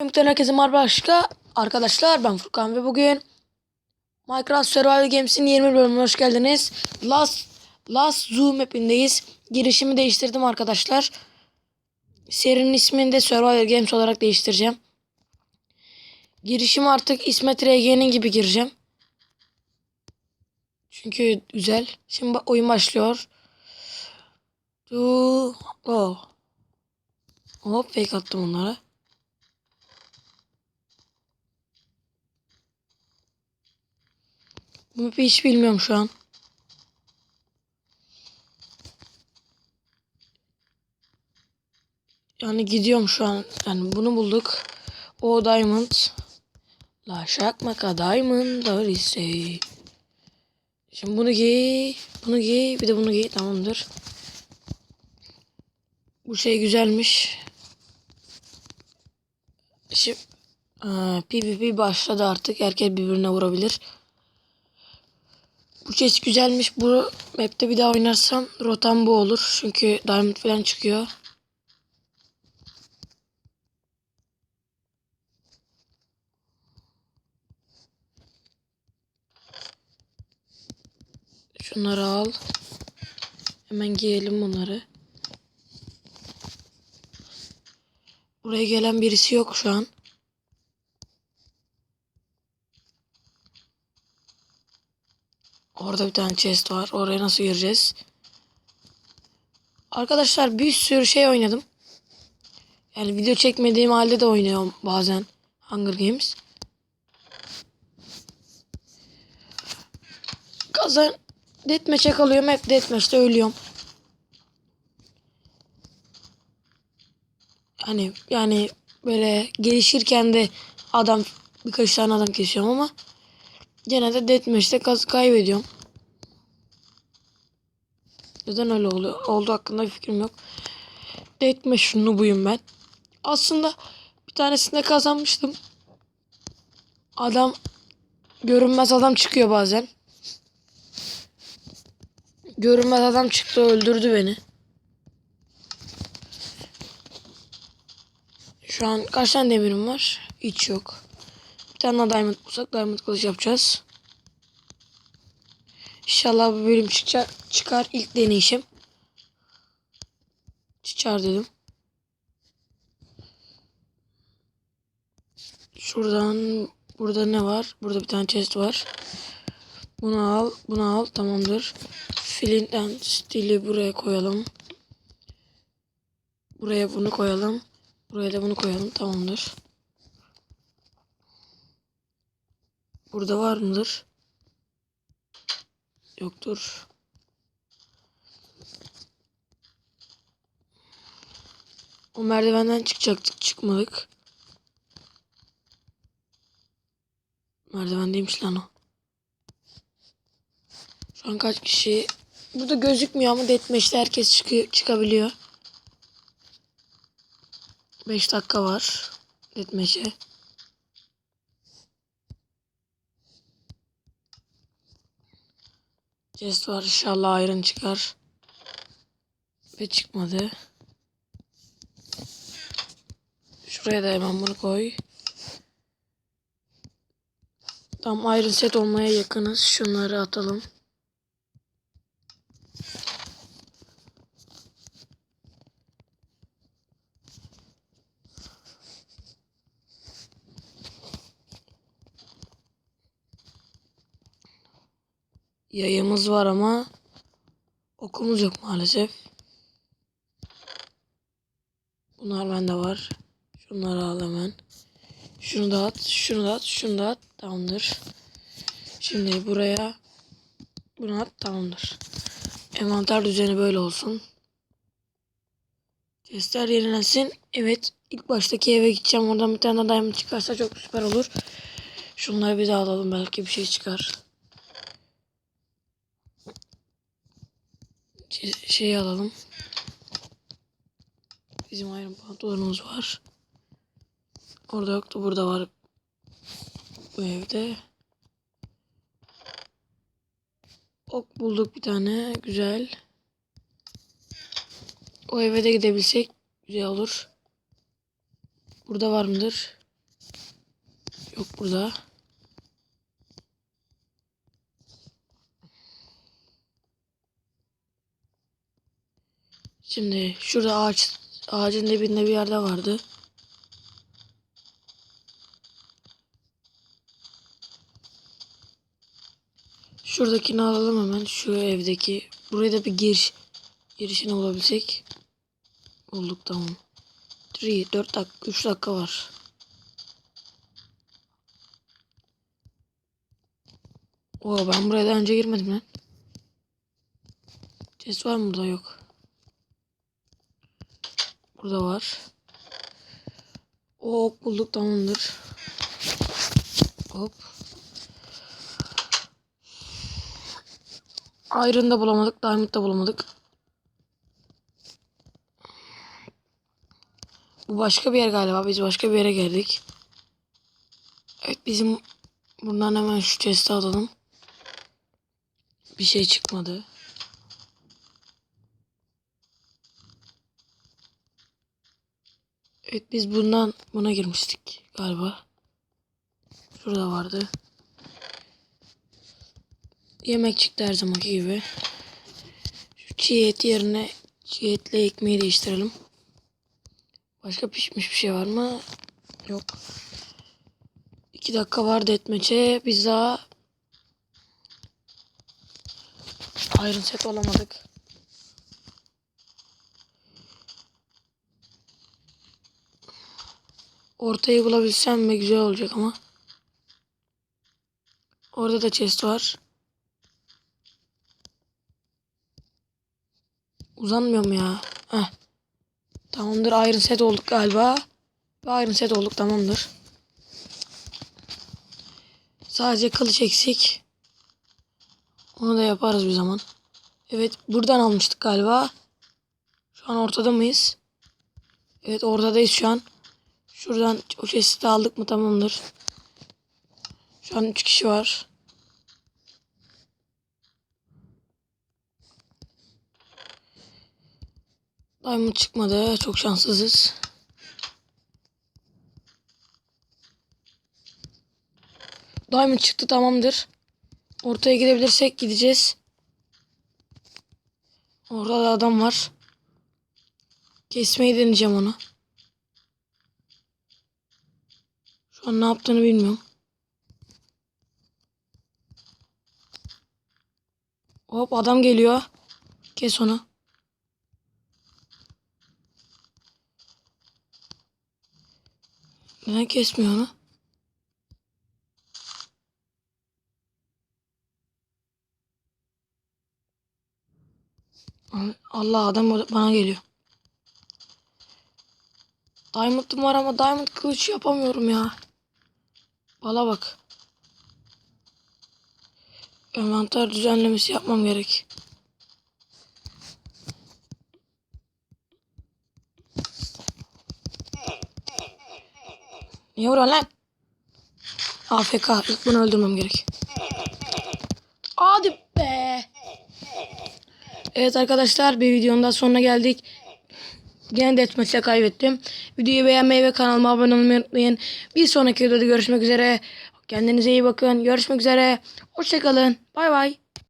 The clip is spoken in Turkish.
Mümkün herkese merhaba aşka. Arkadaşlar ben Furkan ve bugün Minecraft Survival Games'in 20 bölümüne hoş geldiniz. Last Last Zoo map'indeyiz. Girişimi değiştirdim arkadaşlar. Serinin ismini de Survival Games olarak değiştireceğim. Girişimi artık İsmet RG'nin gibi gireceğim. Çünkü güzel. Şimdi oyun başlıyor. Du oh. Hop fake attım onlara. Bu hiç bilmiyorum şu an. Yani gidiyorum şu an. Yani bunu bulduk. O diamond. La şakmaka diamond. Şimdi bunu giy. Bunu giy. Bir de bunu giy. Tamamdır. Bu şey güzelmiş. Şimdi Aa, PvP başladı artık. Herkes birbirine vurabilir. Bu chest güzelmiş. Bu map'te bir daha oynarsam rotam bu olur. Çünkü diamond falan çıkıyor. Şunları al. Hemen giyelim bunları. Buraya gelen birisi yok şu an. Orada bir tane chest var. Oraya nasıl gireceğiz? Arkadaşlar bir sürü şey oynadım. Yani video çekmediğim halde de oynuyorum bazen Hunger Games. Kazan Deathmatch'e kalıyorum. Hep Deathmatch'te ölüyorum. Hani yani böyle gelişirken de adam birkaç tane adam kesiyorum ama Gene de deathmatch'te kaz kaybediyorum. Neden öyle oluyor? Oldu hakkında bir fikrim yok. Deathmatch buyum ben. Aslında bir tanesinde kazanmıştım. Adam görünmez adam çıkıyor bazen. Görünmez adam çıktı öldürdü beni. Şu an kaç tane demirim var? Hiç yok. Bir tane daha diamond bulsak diamond kılıç yapacağız. İnşallah bu bölüm çıkar, çıkar ilk deneyişim. Çıkar dedim. Şuradan burada ne var? Burada bir tane chest var. Bunu al, bunu al. Tamamdır. Flint and Steel'i buraya koyalım. Buraya bunu koyalım. Buraya da bunu koyalım. Tamamdır. Burada var mıdır? Yoktur. O merdivenden çıkacaktık. Çıkmadık. Merdivendeymiş lan o. Şu an kaç kişi? Burada gözükmüyor ama deathmatch'te herkes çıkıyor, çıkabiliyor. 5 dakika var deathmatch'e. Chest var inşallah iron çıkar. Ve çıkmadı. Şuraya da hemen bunu koy. Tam iron set olmaya yakınız. Şunları atalım. Yayımız var ama okumuz yok maalesef. Bunlar bende var. Şunları al hemen. Şunu da at, şunu da at, şunu da at. Tamamdır. Şimdi buraya bunu at. Tamamdır. Envanter düzeni böyle olsun. Testler yenilensin. Evet. ilk baştaki eve gideceğim. Oradan bir tane diamond çıkarsa çok süper olur. Şunları bir daha alalım. Belki bir şey çıkar. Şey alalım. Bizim ayrım pantolonumuz var. Orada yoktu. Burada var. Bu evde. Ok bulduk bir tane. Güzel. O eve de gidebilsek güzel olur. Burada var mıdır? Yok burada. Şimdi şurada ağaç ağacın dibinde bir yerde vardı. Şuradakini alalım hemen. Şu evdeki. Buraya da bir giriş girişini bulabilsek. Bulduk tamam. 3 4 dakika 3 dakika var. Oo ben buraya daha önce girmedim lan. Chest var mı burada yok. Burada var. O ok bulduk tamamdır. Hop. Iron da bulamadık. Diamond da bulamadık. Bu başka bir yer galiba. Biz başka bir yere geldik. Evet bizim buradan hemen şu chest'i alalım. Bir şey çıkmadı. Evet biz bundan buna girmiştik galiba. Şurada vardı. Yemek çıktı her zamanki gibi. Şu çiğ et yerine çiğ etle ekmeği değiştirelim. Başka pişmiş bir şey var mı? Yok. İki dakika vardı etmece. Biz daha Iron set olamadık. Ortayı bulabilsem mi güzel olacak ama. Orada da chest var. Uzanmıyorum ya. Heh. Tamamdır Iron set olduk galiba. Ve Iron set olduk tamamdır. Sadece kılıç eksik. Onu da yaparız bir zaman. Evet buradan almıştık galiba. Şu an ortada mıyız? Evet ortadayız şu an. Şuradan o chest'i aldık mı tamamdır. Şu an 3 kişi var. Diamond çıkmadı. Çok şanssızız. Diamond çıktı tamamdır. Ortaya gidebilirsek gideceğiz. Orada da adam var. Kesmeyi deneyeceğim onu. An ne yaptığını bilmiyorum. Hop adam geliyor. Kes onu. Neden kesmiyor onu? Allah adam bana geliyor. Diamond'ım var ama diamond kılıç yapamıyorum ya. Bala bak. Envanter düzenlemesi yapmam gerek. Niye vuruyorsun lan? AFK. İlk bunu öldürmem gerek. Hadi be. Evet arkadaşlar bir videonun da sonuna geldik. Gene deathmatch'le kaybettim. Videoyu beğenmeyi ve kanalıma abone olmayı unutmayın. Bir sonraki videoda görüşmek üzere. Kendinize iyi bakın. Görüşmek üzere. Hoşçakalın. Bay bay.